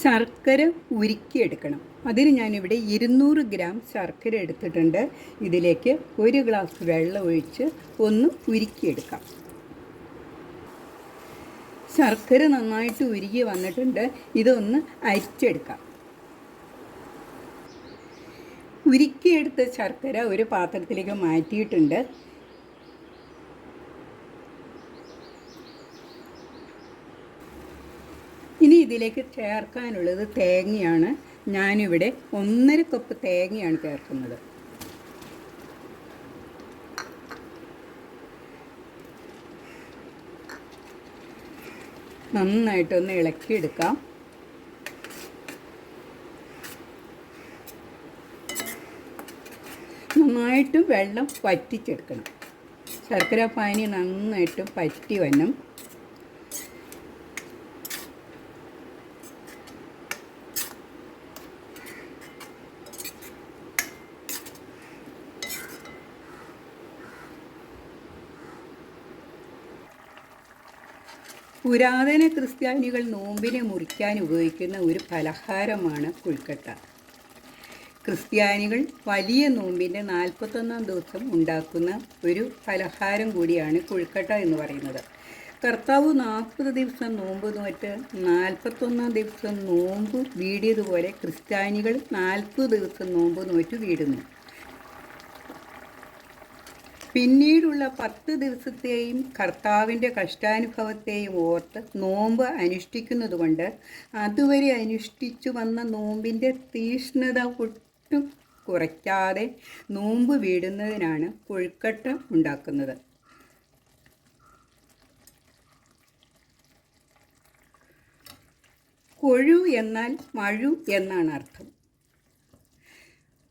ശർക്കര ഉരുക്കിയെടുക്കണം. അതിന് ഞാനിവിടെ ഇരുന്നൂറ് ഗ്രാം ശർക്കര എടുത്തിട്ടുണ്ട്. ഇതിലേക്ക് ഒരു ഗ്ലാസ് വെള്ളം ഒഴിച്ച് ഒന്ന് ഉരുക്കിയെടുക്കാം. ശർക്കര നന്നായിട്ട് ഉരുകി വന്നിട്ടുണ്ട്. ഇതൊന്ന് അരിച്ചെടുക്കാം. ഉരുക്കിയെടുത്ത ശർക്കര ഒരു പാത്രത്തിലേക്ക് മാറ്റിയിട്ടുണ്ട് ഇനി ഇതിലേക്ക് ചേർക്കാനുള്ളത് തേങ്ങയാണ്. ഞാനിവിടെ ഒന്നര കപ്പ് തേങ്ങയാണ് ചേർക്കുന്നത്. നന്നായിട്ടൊന്ന് ഇളക്കിയെടുക്കാം. നന്നായിട്ട് വെള്ളം വറ്റിച്ചെടുക്കണം. ശർക്കര പാനി നന്നായിട്ട് പറ്റി വരണം. പുരാതന ക്രിസ്ത്യാനികൾ നോമ്പിനെ മുറിക്കാൻ ഉപയോഗിക്കുന്ന ഒരു പലഹാരമാണ് പുൽക്കട്ട ക്രിസ്ത്യാനികൾ വലിയ നോമ്പിന്റെ നാൽപ്പത്തൊന്നാം ദിവസം ഉണ്ടാക്കുന്ന ഒരു പലഹാരം കൂടിയാണ് കുഴിക്കട്ട എന്ന് പറയുന്നത്. കർത്താവ് നാൽപ്പത് ദിവസം നോമ്പ് നോറ്റ് നാൽപ്പത്തൊന്നാം ദിവസം നോമ്പ് വീടിയതുപോലെ ക്രിസ്ത്യാനികൾ നാൽപ്പത് ദിവസം നോമ്പ് നോറ്റ് വീടുന്നു. പിന്നീടുള്ള പത്ത് ദിവസത്തെയും കർത്താവിന്റെ കഷ്ടാനുഭവത്തെയും ഓർത്ത് നോമ്പ് അനുഷ്ഠിക്കുന്നതുകൊണ്ട് അതുവരെ അനുഷ്ഠിച്ചു വന്ന നോമ്പിന്റെ തീഷ്ണത ഒട്ടും കുറയ്ക്കാതെ നോമ്പ് വീടുന്നതിനാണ് കൊഴുക്കട്ട ഉണ്ടാക്കുന്നത്. കൊഴു എന്നാൽ മഴു എന്നാണ് അർത്ഥം.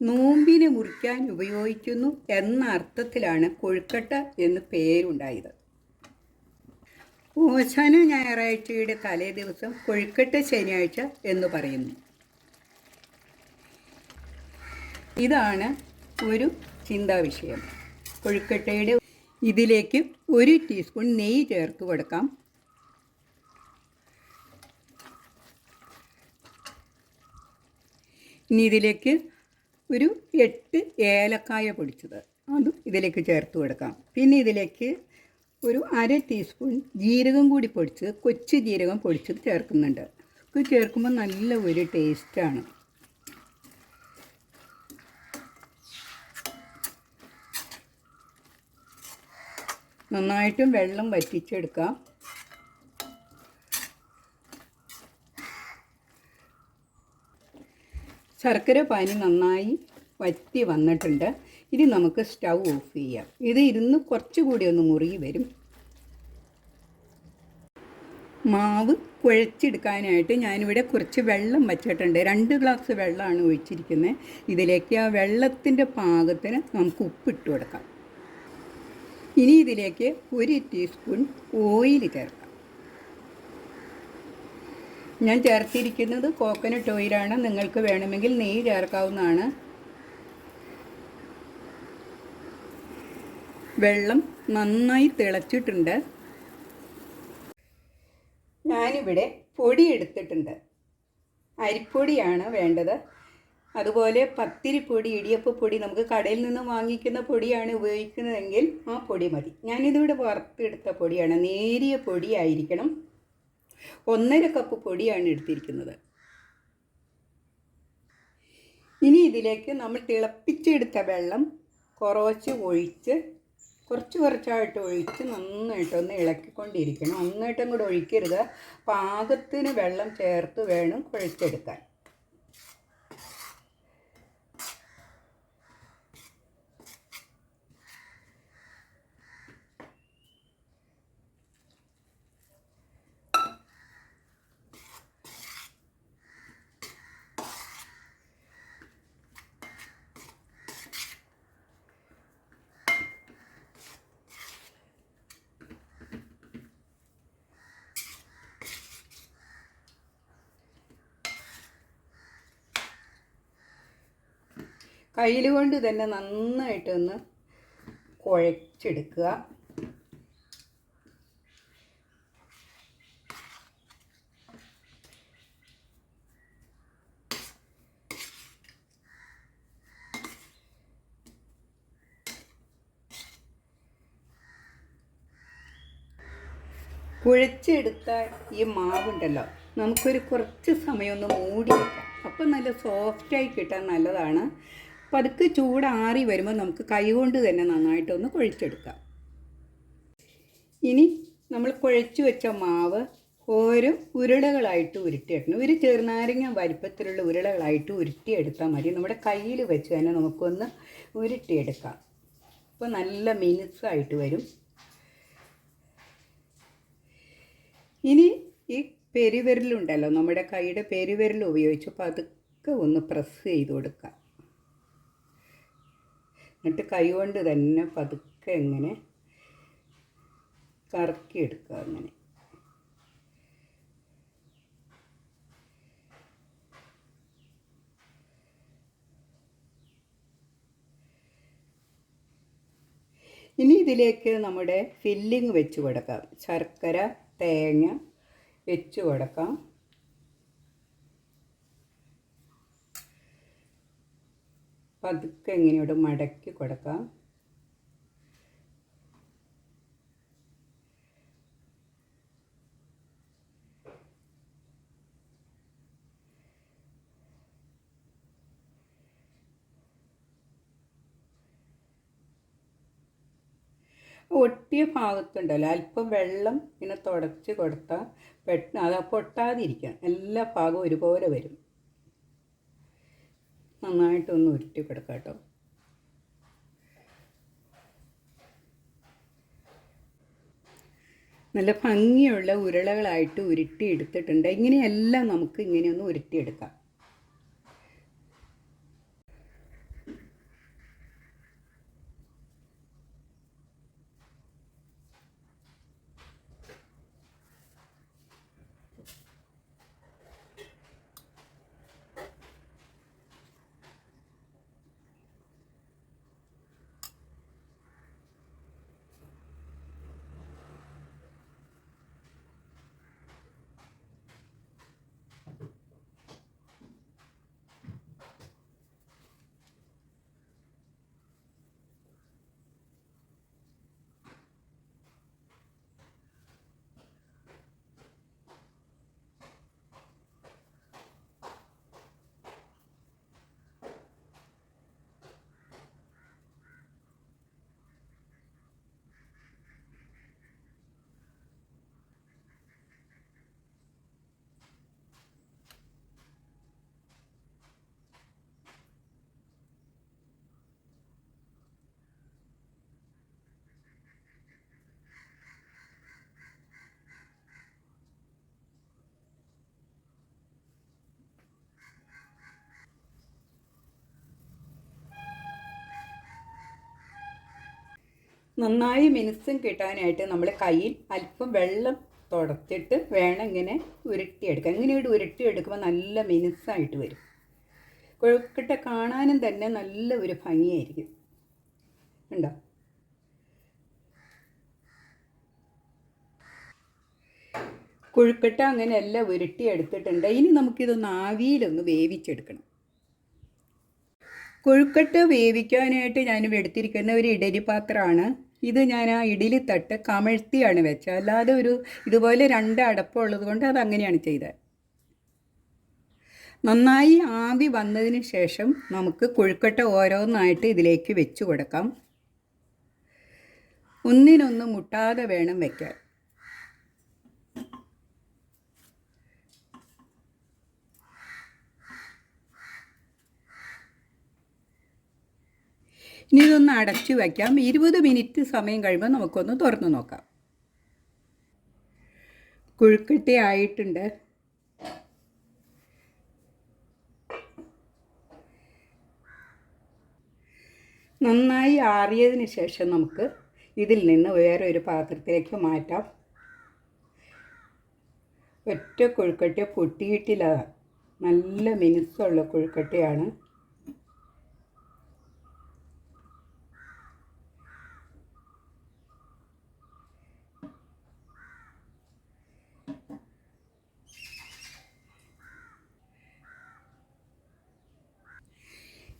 നോമ്പിനെ മുറിക്കാൻ ഉപയോഗിക്കുന്നു എന്ന അർത്ഥത്തിലാണ് കൊഴുക്കട്ട എന്ന് പേരുണ്ടായത്. ഓശാന ഞായറാഴ്ചയുടെ തലേ ദിവസം കൊഴുക്കട്ട ശനിയാഴ്ച എന്ന് പറയുന്നു. ഇതാണ് ഒരു ചിന്താ വിഷയം. കൊഴുക്കട്ടയുടെ ഇതിലേക്ക് ഒരു ടീസ്പൂൺ നെയ്യ് ചേർത്ത് കൊടുക്കാം. ഇനി ഇതിലേക്ക് ഒരു എട്ട് ഏലക്കായ പൊടിച്ചത്. അതും ഇതിലേക്ക് ചേർത്ത് കൊടുക്കാം. പിന്നെ ഇതിലേക്ക് ഒരു അര ടീസ്പൂൺ ജീരകം കൂടി പൊടിച്ച് കൊച്ചു ജീരകം പൊടിച്ചത് ചേർക്കുന്നുണ്ട്. ഇത് ചേർക്കുമ്പോൾ നല്ല ഒരു ടേസ്റ്റാണ് നന്നായിട്ടും വെള്ളം വറ്റിച്ചെടുക്കാം. ശർക്കര പാനി നന്നായി വറ്റി വന്നിട്ടുണ്ട്. ഇനി നമുക്ക് സ്റ്റൗ ഓഫ് ചെയ്യാം. ഇത് ഇരുന്ന് കുറച്ചുകൂടി ഒന്ന് മുറുകി വരും. മാവ് കുഴച്ചെടുക്കാനായിട്ട് ഞാനിവിടെ കുറച്ച് വെള്ളം വച്ചിട്ടുണ്ട്. രണ്ട് ഗ്ലാസ് വെള്ളമാണ് ഒഴിച്ചിരിക്കുന്നത്. ഇതിലേക്ക് ആ വെള്ളത്തിന്റെ പാകത്തിന് നമുക്ക് ഉപ്പിട്ട് കൊടുക്കാം. ഇനി ഇതിലേക്ക് ഒരു ടീസ്പൂൺ ഓയിൽ ചേർക്കാം. ഞാൻ ചേർത്തിരിക്കുന്നത് കോക്കനട്ട് ഓയിലാണ് നിങ്ങൾക്ക് വേണമെങ്കിൽ നെയ്യ് ചേർക്കാവുന്നതാണ്. വെള്ളം നന്നായി തിളച്ചിട്ടുണ്ട്. ഞാനിവിടെ പൊടി എടുത്തിട്ടുണ്ട്. അരിപ്പൊടിയാണ് വേണ്ടത്. അതുപോലെ പത്തിരിപ്പൊടി ഇടിയപ്പപ്പൊടി നമുക്ക് കടയിൽ നിന്ന് വാങ്ങിക്കുന്ന പൊടിയാണ് ഉപയോഗിക്കുന്നതെങ്കിൽ ആ പൊടി മതി. ഞാനിതിവിടെ വറുത്തെടുത്ത പൊടിയാണ്. നേരിയ പൊടിയായിരിക്കണം. ഒന്നര കപ്പ് പൊടിയാണ് എടുത്തിരിക്കുന്നത്. ഇനി ഇതിലേക്ക് നമ്മൾ തിളപ്പിച്ചെടുത്ത വെള്ളം കുറച്ച് ഒഴിച്ച് കുറച്ച് കുറച്ചായിട്ട് ഒഴിച്ച് നന്നായിട്ടൊന്ന് ഇളക്കിക്കൊണ്ടിരിക്കണം. ഒന്നായിട്ടും കൂടെ ഒഴിക്കരുത്. പാകത്തിന് വെള്ളം ചേർത്ത് വേണം കുഴച്ചെടുക്കാൻ. കയ്യിൽ കൊണ്ട് തന്നെ നന്നായിട്ടൊന്ന് കുഴച്ചെടുക്കുക. കുഴച്ചെടുത്ത ഈ മാവുണ്ടല്ലോ നമുക്കൊരു കുറച്ച് സമയമൊന്ന് മൂടി വെക്കാം. അപ്പം നല്ല സോഫ്റ്റായി കിട്ടാൻ നല്ലതാണ്. പതുക്കെ ചൂടാറി വരുമ്പോൾ നമുക്ക് കൈകൊണ്ട് തന്നെ നന്നായിട്ടൊന്ന് കുഴച്ചെടുക്കാം. ഇനി നമ്മൾ കുഴച്ച് വെച്ച മാവ് ഓരോ ഉരുളകളായിട്ട് ഉരുട്ടിയെടുക്കണം. ഒരു ചെറുനാരങ്ങ വലിപ്പത്തിലുള്ള ഉരുളകളായിട്ട് ഉരുട്ടിയെടുത്താൽ മതി. നമ്മുടെ കയ്യിൽ വെച്ച് തന്നെ നമുക്കൊന്ന് ഉരുട്ടിയെടുക്കാം. അപ്പോൾ നല്ല മിനുസായിട്ട് വരും. ഇനി ഈ പെരുവിരലുണ്ടല്ലോ നമ്മുടെ കൈയുടെ പെരുവിരൽ ഉപയോഗിച്ച് പതുക്കെ ഒന്ന് പ്രസ് ചെയ്ത് കൊടുക്കാം. എന്നിട്ട് കൈ കൊണ്ട് തന്നെ പതുക്കെ ഇങ്ങനെ കറക്കിയെടുക്കുക അങ്ങനെ. ഇനി ഇതിലേക്ക് നമ്മുടെ ഫില്ലിങ് വെച്ച് കൊടുക്കാം. ശർക്കര തേങ്ങ വെച്ച് കൊടുക്കാം. പതുക്കെ ഇങ്ങനെയോട് മടക്കി കൊടുക്കാം. ഒട്ടിയ ഭാഗത്തുണ്ടല്ലോ. അല്പം വെള്ളം ഇങ്ങനെ തുടച്ച് കൊടുത്താൽ പെട്ടെന്ന് അത് പൊട്ടാതിരിക്കാം. എല്ലാ ഭാഗവും ഒരുപോലെ വരും. നന്നായിട്ടൊന്ന് ഉരുട്ടി കൊടുക്കാം കേട്ടോ നല്ല ഭംഗിയുള്ള ഉരുളകളായിട്ട് ഉരുട്ടി എടുത്തിട്ടുണ്ട്. ഇങ്ങനെയെല്ലാം നമുക്ക് ഇങ്ങനെയൊന്ന് ഉരുട്ടിയെടുക്കാം. നന്നായി മിനുസം കിട്ടാനായിട്ട് നമ്മൾ കയ്യിൽ അല്പം വെള്ളം തുടച്ചിട്ട് വേണം ഇങ്ങനെ ഉരുട്ടിയെടുക്കാൻ. ഇങ്ങനെ ഉരുട്ടിയെടുക്കുമ്പോൾ നല്ല മിനുസമായിട്ട് വരും. കൊഴുക്കട്ട കാണാനും തന്നെ നല്ല ഒരു ഭംഗിയായിരിക്കും. ഉണ്ടോ കൊഴുക്കട്ട അങ്ങനെ എല്ലാം ഉരുട്ടിയെടുത്തിട്ടുണ്ട് ഇനി നമുക്കിതൊന്ന് ആവിയിലൊന്ന് വേവിച്ചെടുക്കണം. കൊഴുക്കട്ട വേവിക്കാനായിട്ട് ഞാൻ എടുത്തിരിക്കുന്ന ഒരു ഇഡലി പാത്രമാണ്. ഇത് ഞാൻ ആ ഇഡലി തട്ട് കമഴ്ത്തിയാണ് വെച്ചത്. അല്ലാതെ ഒരു ഇതുപോലെ രണ്ട് അടപ്പുള്ളത് കൊണ്ട് അത് അങ്ങനെയാണ് ചെയ്തത്. നന്നായി ആവി വന്നതിന് ശേഷം നമുക്ക് കൊഴുക്കട്ട ഓരോന്നായിട്ട് ഇതിലേക്ക് വെച്ചു കൊടുക്കാം. ഒന്നിനൊന്ന് മുട്ടാതെ വേണം വെക്കാൻ. ഇനി ഇതൊന്ന് അടച്ചു വയ്ക്കാം ഇരുപത് മിനിറ്റ് സമയം കഴിയുമ്പോൾ നമുക്കൊന്ന് തുറന്നു നോക്കാം. കുഴുക്കട്ടി ആയിട്ടുണ്ട്. നന്നായി ആറിയതിന് ശേഷം നമുക്ക് ഇതിൽ നിന്ന് വേറെ ഒരു പാത്രത്തിലേക്ക് മാറ്റാം. ഒറ്റ കൊഴുക്കട്ട പൊട്ടിയിട്ടില്ല. നല്ല മിനുസമുള്ള കൊഴുക്കട്ടയാണ്.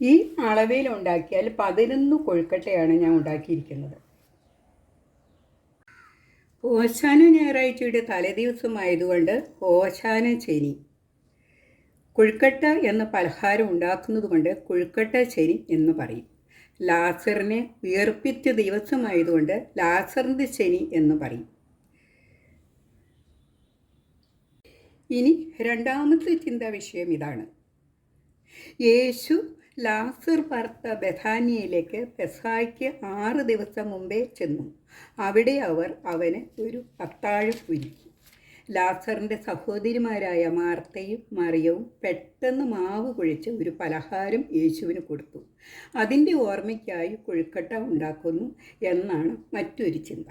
ഈ അളവിൽ ഉണ്ടാക്കിയാൽ പതിനൊന്ന് കൊഴുക്കട്ടയാണ് ഞാൻ ഉണ്ടാക്കിയിരിക്കുന്നത്. ഓശാന ഞായറാഴ്ചയുടെ തലേദിവസമായതുകൊണ്ട് ഓശാന ശനി. കൊഴുക്കട്ട എന്ന പലഹാരം ഉണ്ടാക്കുന്നത് കൊണ്ട് കൊഴുക്കട്ട ശനി എന്ന് പറയും. ലാസറിനെ ഉയർപ്പിച്ച ദിവസമായതുകൊണ്ട് ലാസറിന്റെ ശനി എന്ന് പറയും. ഇനി രണ്ടാമത്തെ ചിന്താ വിഷയം ഇതാണ്. യേശു ലാസർ പാർത്ത ബഥാനിയയിലേക്ക് പെസായ്ക്ക് ആറ് ദിവസം മുമ്പേ ചെന്നു. അവിടെ അവർ അവന് ഒരു അത്താഴം ഒരുക്കി. ലാസറിന്റെ സഹോദരിമാരായ മാർത്തയും മറിയവും പെട്ടെന്ന് മാവ് കുഴിച്ച് ഒരു പലഹാരം യേശുവിന് കൊടുത്തു. അതിന്റെ ഓർമ്മയ്ക്കായി കൊഴുക്കട്ട ഉണ്ടാക്കുന്നു എന്നാണ് മറ്റൊരു ചിന്ത.